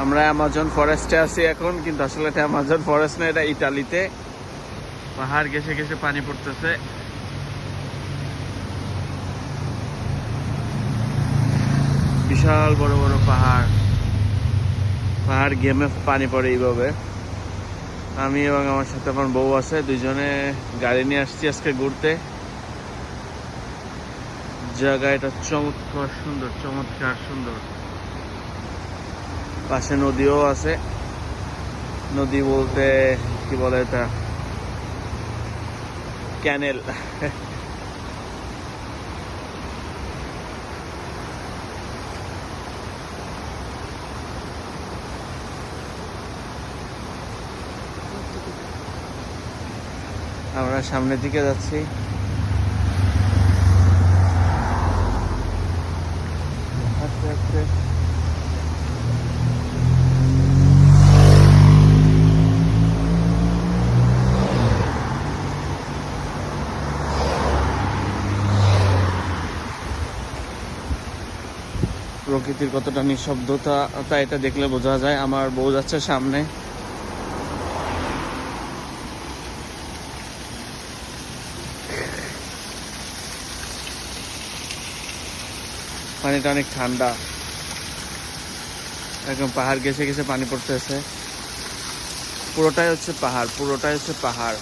আমরা অ্যামাজন ফরেস্টে আছি এখন, কিন্তু আসলে এটা অ্যামাজন ফরেস্ট না, এটা ইটালিতে পাহাড় ঘেসে ঘেসে পানি পড়তেছে। বিশাল বড় বড় পাহাড়। পাহাড় গেমে পানি পড়ে এইভাবে। আমি এবং আমার সাথে আমার বউ আছে, দুইজনে গাড়ি নিয়ে আসছি আজকে ঘুরতে। জায়গা এটা চমৎকার সুন্দর চমৎকার সুন্দর। পাশে নদীও আছে। নদী বলতে কি বলে এটা? ক্যানেল। আমরা সামনের দিকে যাচ্ছি। আস্তে আস্তে। প্রকৃতির কতটা নিঃশব্দতা, তা এটা দেখলে বোঝা যায়। আমার বউ যাচ্ছে সামনে। পানিটা অনেক ঠান্ডা। একদম পাহাড় গেছে গেছে পানি পড়তেছে। পুরোটাই হচ্ছে পাহাড়, পুরোটাই হচ্ছে পাহাড়।